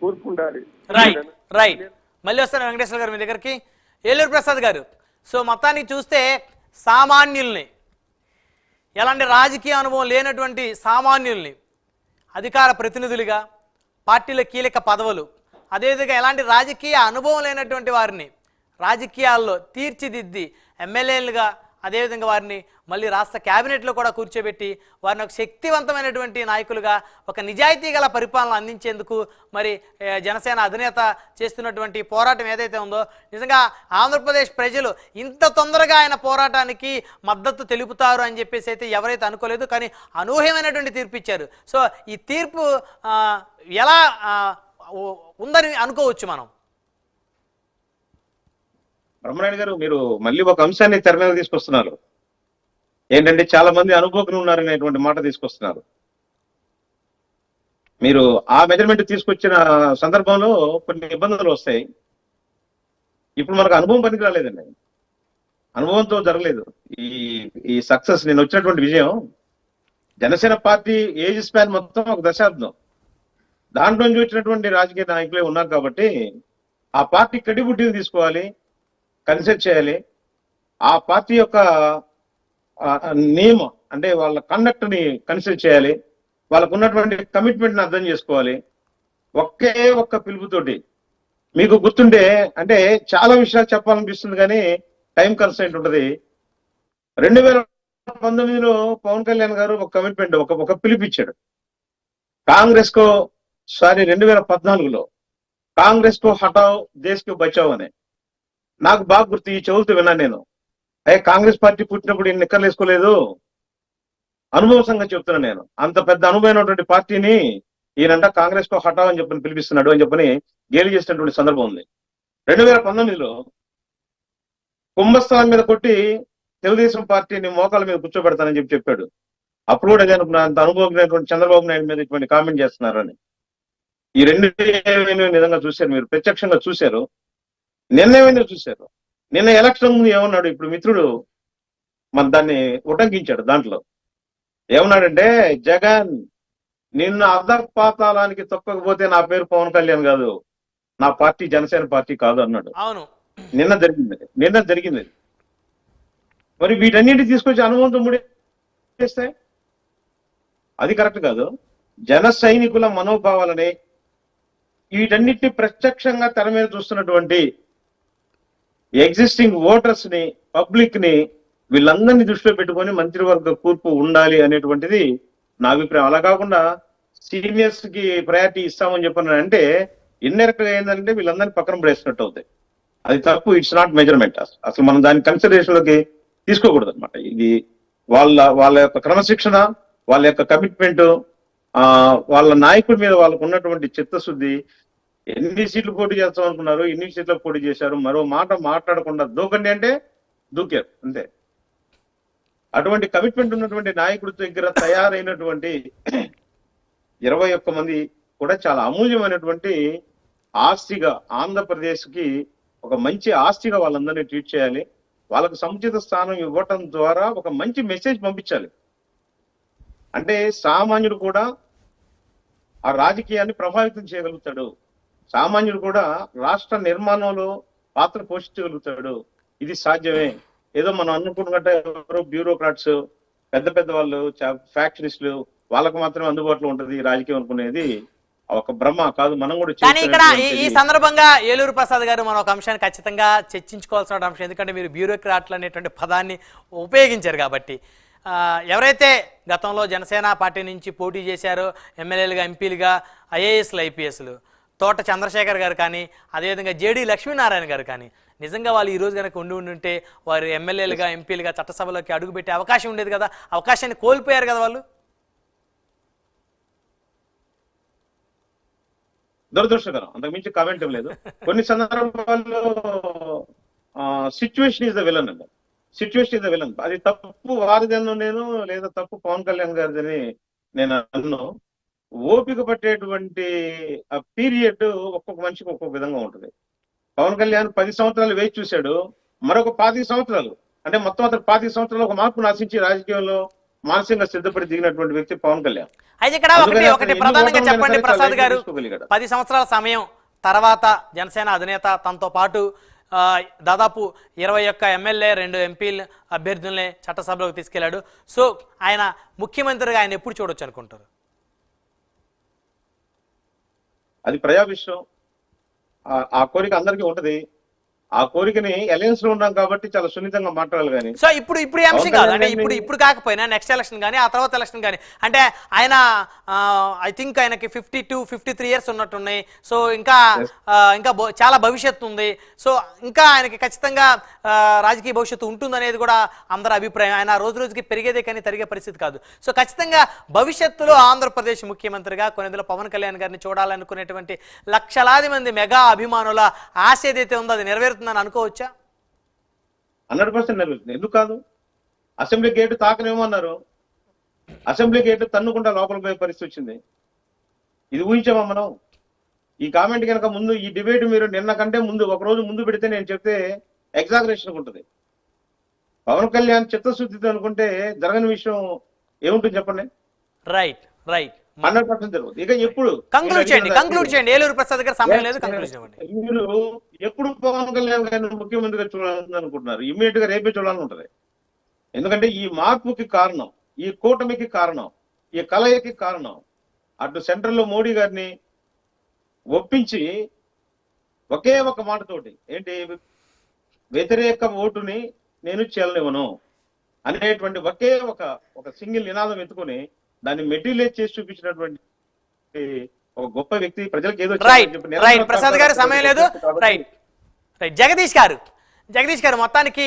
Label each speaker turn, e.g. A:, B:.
A: కూర్పు ఉండాలి
B: right right మళ్ళీ వస్తాను వెంకటేశ్వర గారు మీ దగ్గరికి. ఏలూరు ప్రసాద్ గారు సో మొత్తానికి చూస్తే సామాన్యుల్ని ఎలాంటి రాజకీయ అనుభవం లేనటువంటి సామాన్యుల్ని అధికార ప్రతినిధులుగా పార్టీల కీలక పదవులు అదేవిధంగా ఎలాంటి రాజకీయ అనుభవం లేనటువంటి వారిని రాజకీయాల్లో తీర్చిదిద్ది ఎమ్మెల్యేలుగా అదేవిధంగా వారిని మళ్ళీ రాష్ట్ర క్యాబినెట్లో కూడా కూర్చోబెట్టి వారిని ఒక శక్తివంతమైనటువంటి నాయకులుగా ఒక నిజాయితీ గల పరిపాలన అందించేందుకు మరి జనసేన అధినేత చేస్తున్నటువంటి పోరాటం ఏదైతే ఉందో నిజంగా ఆంధ్రప్రదేశ్ ప్రజలు ఇంత తొందరగా ఆయన పోరాటానికి మద్దతు తెలుపుతారు అని చెప్పేసి అయితే ఎవరైతే అనుకోలేదు కానీ అనూహ్యమైనటువంటి తీర్పు ఇచ్చారు. సో ఈ తీర్పు ఎలా ఉందని అనుకోవచ్చు మనం?
C: బ్రహ్మనాయుడు గారు మీరు మళ్ళీ ఒక అంశాన్ని తెర మీద తీసుకొస్తున్నారు. ఏంటంటే చాలా మంది అనుభవజ్ఞులు ఉన్నారనేటువంటి మాట తీసుకొస్తున్నారు. మీరు ఆ మెజర్మెంట్ తీసుకొచ్చిన సందర్భంలో కొన్ని ఇబ్బందులు వస్తాయి. ఇప్పుడు మనకు అనుభవం పనికి రాలేదండి. అనుభవంతో జరగలేదు. ఈ ఈ సక్సెస్ నేను వచ్చినటువంటి విజయం జనసేన పార్టీ ఏజ్ స్పాన్ మొత్తం ఒక దశాబ్దం. దాంట్లో నుంచి రాజకీయ నాయకులే ఉన్నారు కాబట్టి ఆ పార్టీ క్రెడిబిలిటీని తీసుకోవాలి. కన్సిడర్ చేయాలి. ఆ పార్టీ యొక్క నియమం అంటే వాళ్ళ కండక్ట్ని కన్సిడర్ చేయాలి. వాళ్ళకు ఉన్నటువంటి కమిట్మెంట్ని అర్థం చేసుకోవాలి. ఒకే ఒక్క పిలుపుతోటి. మీకు గుర్తుంటే అంటే చాలా విషయాలు చెప్పాలనిపిస్తుంది కానీ టైం కన్సెంట్ ఉంటుంది. రెండు వేల పంతొమ్మిదిలో పవన్ కళ్యాణ్ గారు ఒక కమిట్మెంట్ ఒక ఒక పిలుపు ఇచ్చాడు కాంగ్రెస్ కో సారీ రెండు వేల పద్నాలుగులో కాంగ్రెస్కో హటావ్ దేశ్కు బచావ్ అని. నాకు బాగా గుర్తు ఈ చెవులతో విన్నాను నేను. అయ్యా కాంగ్రెస్ పార్టీ పుట్టినప్పుడు ఈయన నిక్కర్లు వేసుకోలేదు. అనుభవ సంగతి చెప్తున్నాను నేను. అంత పెద్ద అనుభవమైనటువంటి పార్టీని ఈయనంట కాంగ్రెస్కు హటావ్ అని చెప్పని పిలిపిస్తున్నాడు అని చెప్పని గేలి చేసినటువంటి సందర్భం ఉంది. రెండు వేల పంతొమ్మిదిలో కుంభస్థలం మీద కొట్టి తెలుగుదేశం పార్టీని మోకాల మీద కూర్చోబెడతానని చెప్పి చెప్పాడు. అప్పుడు కూడా నేను అంత అనుభవమైనటువంటి చంద్రబాబు నాయుడు మీద ఇటువంటి కామెంట్ చేస్తున్నారని. ఈ రెండు విధంగా నిజంగా చూశారు మీరు ప్రత్యక్షంగా చూశారు. నిన్న ఏమైందో చూశారు? నిన్న ఎలక్షన్ ముందు ఏమన్నాడు? ఇప్పుడు మిత్రుడు మన దాన్ని ఉటంకించాడు దాంట్లో. ఏమన్నాడంటే జగన్ నిన్ను అర్ధపాతాళానికి తొక్కకపోతే నా పేరు పవన్ కళ్యాణ్ కాదు. నా పార్టీ జనసేన పార్టీ కాదు అన్నాడు.
B: అవును.
C: నిన్న జరిగింది నిన్న జరిగింది మరి వీటన్నిటి తీసుకొచ్చి అనుభవంతో ముడేస్తే? అది కరెక్ట్ కాదు. జన సైనికుల మనోభావాలని వీటన్నిటిని ప్రత్యక్షంగా తెర మీద చూస్తున్నటువంటి ఎగ్జిస్టింగ్ ఓటర్స్ని పబ్లిక్ని వీళ్ళందరినీ దృష్టిలో పెట్టుకొని మంత్రివర్గ కూర్పు ఉండాలి అనేటువంటిది నా అభిప్రాయం. అలా కాకుండా సీనియర్స్కి ప్రయారిటీ ఇస్తామని చెప్పిన అంటే ఇండైరెక్ట్గా ఏంటంటే వీళ్ళందరినీ పక్కన పడేసినట్టు అవుతాయి. అది తప్పు ఇట్స్ నాట్ మెజర్మెంట్ అసలు మనం దాని కన్సిడరేషన్లోకి తీసుకోకూడదు అనమాట ఇది వాళ్ళ వాళ్ళ యొక్క క్రమశిక్షణ వాళ్ళ యొక్క కమిట్మెంట్ ఆ వాళ్ళ నాయకుడి మీద వాళ్ళకు ఉన్నటువంటి చిత్తశుద్ధి ఎన్ని సీట్లు పోటీ చేస్తాం అనుకున్నారు? ఎన్ని సీట్లు పోటీ చేశారు? మరో మాట మాట్లాడకుండా దూకండి అంటే దూకారు అంతే. అటువంటి కమిట్మెంట్ ఉన్నటువంటి నాయకుడి దగ్గర తయారైనటువంటి ఇరవై ఒక్క మంది కూడా చాలా అమూల్యమైనటువంటి ఆస్తిగా ఆంధ్రప్రదేశ్కి ఒక మంచి ఆస్తిగా వాళ్ళందరినీ ట్రీట్ చేయాలి. వాళ్ళకు సముచిత స్థానం ఇవ్వటం ద్వారా ఒక మంచి మెసేజ్ పంపించాలి. అంటే సామాన్యుడు కూడా ఆ రాజకీయాన్ని ప్రభావితం చేయగలుగుతాడు. సామాన్యుడు కూడా రాష్ట్ర నిర్మాణంలో పాత్ర పోషించగలుగుతాడు. ఇది సాధ్యమే. ఏదో మనం అనుకుంటున్నట్టే ఎవరో బ్యూరోక్రాట్స్ పెద్ద పెద్ద వాళ్ళు ఫ్యాక్షనిస్టులు వాళ్ళకు మాత్రమే అందుబాటులో ఉంటది రాజకీయం అనుకునేది. ఒక బ్రహ్మ కాదు మనం కూడా
B: కానీ ఇక్కడ ఈ- సందర్భంగా ఏలూరు ప్రసాద్ గారు మనం ఒక అంశాన్ని ఖచ్చితంగా చర్చించుకోవాల్సిన అంశం. ఎందుకంటే మీరు బ్యూరోక్రాట్లు అనేటువంటి పదాన్ని ఉపయోగించారు కాబట్టి. ఆ, ఎవరైతే గతంలో జనసేన పార్టీ నుంచి పోటీ చేశారో ఎమ్మెల్యేలుగా ఎంపీలుగా ఐఏఎస్లు ఐపీఎస్లు తోట చంద్రశేఖర్ గారు కానీ అదేవిధంగా జేడీ లక్ష్మీనారాయణ గారు కానీ నిజంగా వాళ్ళు ఈ రోజు కనుక ఉండి ఉండుంటే ఉంటే వారు ఎమ్మెల్యేలుగా ఎంపీలుగా చట్టసభలోకి అడుగుపెట్టే అవకాశం ఉండేది కదా అవకాశాన్ని కోల్పోయారు కదా వాళ్ళు?
C: దురదృష్టకరం అంతకు మించి కామెంట్ లేదు. కొన్ని సందర్భాల్లో సిచ్యువేషన్ ఇస్ ద విలన్ అండి. సిచ్యువేషన్ ఇస్ ద విలన్ అది తప్పు వారిదను నేను లేదా తప్పు పవన్ కళ్యాణ్ గారిదని నేను అన్నాను ఓపిక పట్టేటువంటి ఆ పీరియడ్ ఒక్కొక్క మనిషికి ఒక్కొక్క విధంగా ఉంటుంది. పవన్ కళ్యాణ్ పది సంవత్సరాలు వేచి చూశాడు మరొక పాతిక సంవత్సరాలు అంటే మొత్తం అతను పాతిక సంవత్సరాలు ఒక మార్పు నాశించి రాజకీయంలో మానసికంగా సిద్ధపడి దిగినటువంటి వ్యక్తి పవన్ కళ్యాణ్.
B: అయితే ఇక్కడ ఒకటి ఒకటి ప్రధానంగా చెప్పండి ప్రసాద్ గారు. పది సంవత్సరాల సమయం తర్వాత జనసేన అధినేత తనతో పాటు దాదాపు ఇరవై ఒక్క ఎమ్మెల్యే రెండు ఎంపీలు అభ్యర్థుల్ని చట్టసభలోకి తీసుకెళ్ళాడు సో ఆయన ముఖ్యమంత్రిగా ఆయన ఎప్పుడు చూడొచ్చు అనుకుంటారు?
C: అది ప్రజా విషయం ఆ- ఆ కోరిక అందరికీ ఉంటది. ఆ కోరికని అలయన్స్లో ఉన్నాం కాబట్టి చాలా సున్నితంగా మాట్లాడాలి కానీ.
B: సో ఇప్పుడు ఇప్పుడు అంశం కాదు. అంటే ఇప్పుడు ఇప్పుడు కాకపోయినా నెక్స్ట్ ఎలక్షన్ కానీ ఆ తర్వాత ఎలక్షన్ కానీ అంటే ఆయన ఐ థింక్ ఆయనకి fifty two fifty three years ఉన్నట్టున్నాయి. సో ఇంకా ఇంకా చాలా భవిష్యత్తు ఉంది. సో ఇంకా ఆయనకి ఖచ్చితంగా రాజకీయ భవిష్యత్తు ఉంటుందనేది కూడా అందరి అభిప్రాయం. ఆయన రోజు రోజుకి పెరిగేదే కానీ తరిగే పరిస్థితి కాదు. సో ఖచ్చితంగా భవిష్యత్తులో ఆంధ్రప్రదేశ్ ముఖ్యమంత్రిగా కొన్నిదిలో పవన్ కళ్యాణ్ గారిని చూడాలనుకునేటువంటి లక్షలాది మంది మెగా అభిమానుల ఆశ ఏదైతే ఉందో అది నెరవేరుతుందని అనుకోవచ్చా?
C: హండ్రెడ్ పర్సెంట్ నెరవేరుతుంది ఎందుకు కాదు? అసెంబ్లీ గేటు తాకనేమన్నారు అసెంబ్లీ గేటు తన్నుకుంటా లోపల పోయే పరిస్థితి వచ్చింది. ఇది ఊహించామా మనం? ఈ కామెంట్ కనుక ముందు ఈ డిబేట్ మీరు నిన్న కంటే ముందు ఒక రోజు ముందు పెడితే నేను చెప్తే ఎగ్జాగరేషన్ ఉంటుంది. పవన్ కళ్యాణ్ చిత్తశుద్ధితో అనుకుంటే జరగని విషయం ఏముంటుంది చెప్పండి?
B: రైట్ రైట్
C: హండ్రెడ్ పర్సెంట్ జరుగుతుంది ఇక ఎప్పుడు?
B: కంక్లూడ్ చేయండి కంక్లూడ్ చేయండి. ఏలూరు ప్రసాద్ గారు సమయం లేదు కంక్లూడ్ చేయండి.
C: మీరు ఎప్పుడు పవన్ కళ్యాణ్ గారిని ముఖ్యమంత్రిగా చూడాలని అనుకుంటున్నారు ఇమ్మీడియట్గా రేపే చూడాలని ఉంటది ఎందుకంటే ఈ మార్పుకి కారణం ఈ కూటమికి కారణం ఈ కలయికి కారణం. అటు సెంట్రల్లో మోడీ గారిని ఒప్పించి ఒకే ఒక మాటతోటి ఏంటి? వ్యతిరేక ఓటుని నేను చెల్లనివ్వను అనేటువంటి ఒకే ఒక ఒక సింగిల్ నినాదం ఎత్తుకొని దాన్ని మెటీరియలైజ్ చేసి చూపించినటువంటి ఒక గొప్ప వ్యక్తి ప్రజలకు ఏదో
B: రైట్ రైట్ ప్రసాద్ గారు సమయం లేదు. రైట్ రైట్ జగదీష్ గారు జగదీష్ గారు మొత్తానికి